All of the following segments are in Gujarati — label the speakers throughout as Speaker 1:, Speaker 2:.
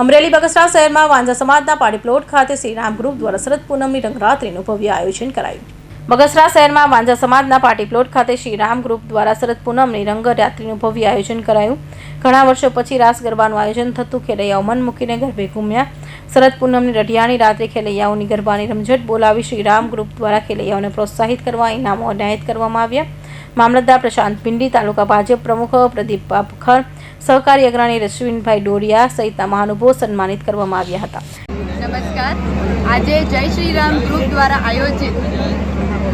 Speaker 1: અમરેલી બગસરા શહેરમાં વાંઝા સમાજના પાડી પ્લોટ ખાતે શ્રીરામ ગ્રુપ દ્વારા શરદ પૂનમની રંગરાત્રીનું ભવ્ય આયોજન કરાયું. બગસરા શહેરમાં વાંઝા સમાજના પાર્ટી પ્લોટ ખાતે શ્રીરામ ગ્રુપ દ્વારા શરદ પૂનમની રંગરાત્રીનું ભવ્ય આયોજન કરાયું. ઘણા વર્ષો પછી રાસ ગરબાનું આયોજન થતું, ખેલૈયાઓ મન મૂકીને ગરબે ઘૂમ્યા. શરદ પૂનમની રઢિયાની રાત્રે ખેલૈયાઓની ગરબાની રમઝટ બોલાવી શ્રીરામ ગ્રુપ દ્વારા ખેલૈયાઓને પ્રોત્સાહિત કરવા ઇનામો એનાયત કરવામાં આવ્યા. મામલતદાર પ્રશાંત પિંડી તાલુકા ભાજપ પ્રમુખ પ્રદીપ પાપખર સહકારી અગ્રણી રશ્વિનભાઈ ડોરિયા સહિતના મહાનુભવો સન્માનિત કરવામાં આવ્યા હતા.
Speaker 2: નમસ્કાર. આજે જય શ્રી રામ ગ્રુપ દ્વારા આયોજિત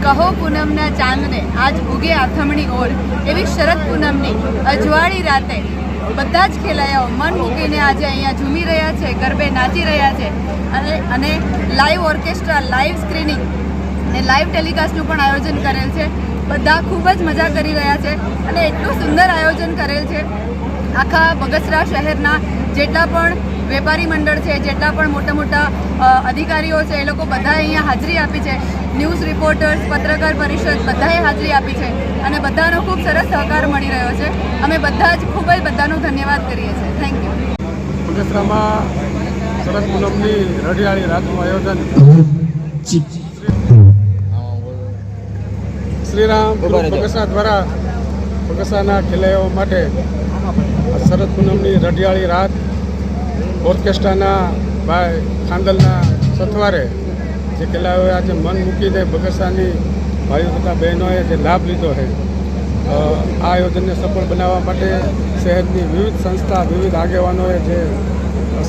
Speaker 2: કહો પૂનમના ચાંદને આજ ઉગે આથમણી ઓર એવી શરદ પૂનમની અજવાળી રાતે બધા જ ખેલાયાઓ મન મૂકીને આજે અહીંયા ઝૂમી રહ્યા છે, ગરબે નાચી રહ્યા છે અને અને લાઈવ ઓર્કેસ્ટ્રા લાઈવ સ્ક્રીનિંગ અને લાઈવ ટેલિકાસ્ટનું પણ આયોજન કરેલ છે. બધા ખૂબ જ મજા કરી રહ્યા છે અને એટલું સુંદર આયોજન કરેલ છે. આખા બગસરા શહેરના જેટલા પણ વેપારી મંડળ છે જેટલા પણ મોટા મોટા અધિકારીઓ છે એ લોકો બધાએ અહીંયા હાજરી આપી છે. ન્યૂઝ રિપોર્ટર્સ પત્રકાર પરિષદ બધાએ હાજરી આપી છે અને બધાનો ખૂબ સરસ સહકાર મળી રહ્યો છે. અમે બધા જ ખૂબ જ બધાનો ધન્યવાદ કરીએ છીએ. થેન્ક યુ
Speaker 3: બગસરામાં શરદ પૂનમની રઢિયાળી રાતનું આયોજન. શ્રીરામ બગસરા દ્વારા બગસરાના ખેલૈયાઓ માટે શરદ પૂનમની રઢિયાળી રાત ઓર્કેસ્ટ્રાના ભાઈ ખાંદલના સથવારે જે ખેલાડીઓએ આજે મન મૂકીને બગસરાની ભાઈઓ તથા બહેનોએ જે લાભ લીધો છે આ આયોજનને સફળ બનાવવા માટે શહેરની વિવિધ સંસ્થા, વિવિધ આગેવાનોએ જે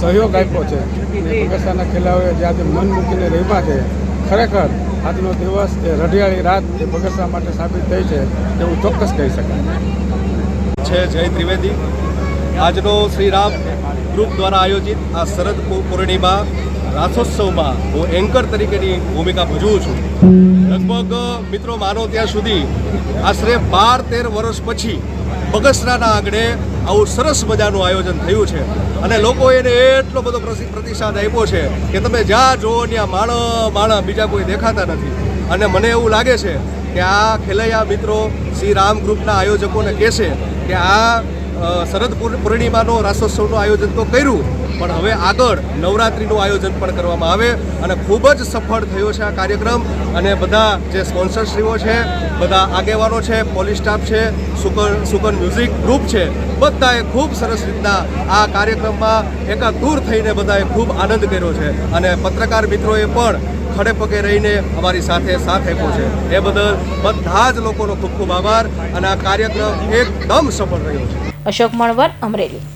Speaker 3: સહયોગ આપ્યો છે, અને બગસરાના ખેલાડીઓએ જે આજે મન મૂકીને રહેવા છે, ખરેખર આજનો દિવસ એ રઢિયાળી રાત જે બગસરા માટે સાબિત થઈ છે તેવું ચોક્કસ કહી શકાય.
Speaker 4: છે જય ત્રિવેદી. આજનો શ્રી રામ ગ્રુપ દ્વારા આયોજિત આ શરદ પૂર્ણિમા રાસોત્સવમાં હું એન્કર તરીકેની ભૂમિકા ભજવું છું. લગભગ, મિત્રો, માનો ત્યાં સુધી આશરે બાર તેર વર્ષ પછી બગસરાના આંગણે આવું સરસ મજાનું આયોજન થયું છે. અને લોકો એને એટલો બધો પ્રતિસાદ આપ્યો છે કે તમે જ્યાં જુઓ ત્યાં માણ માણ બીજા કોઈ દેખાતા નથી. અને મને એવું લાગે છે કે આ ખેલૈયા મિત્રો શ્રી રામ ગ્રુપના આયોજકોને કહેશે કે આ શરદ પૂર્ણિમાનો, રાસોત્સવનું આયોજન તો કર્યું, પણ હવે આગળ નવરાત્રિનું આયોજન પણ કરવામાં આવે અને ખૂબ જ સફળ થયો છે આ કાર્યક્રમ. અને બધા જે સ્પોન્સરશ્રીઓ છે, બધા આગેવાનો છે, પોલીસ સ્ટાફ છે, સુકન સુકન મ્યુઝિક ગ્રુપ છે, બધાએ ખૂબ સરસ રીતના આ કાર્યક્રમમાં એકાદૂર થઈને બધાએ ખૂબ આનંદ કર્યો છે. અને પત્રકાર મિત્રોએ પણ ખડે પગે રહીને અમારી સાથે સાથ આપ્યો છે. એ બદલ બધા જ લોકોનો ખૂબ ખૂબ આભાર અને આ કાર્યક્રમ એકદમ સફળ રહ્યો છે.
Speaker 1: अशोक मणवर अमरेली.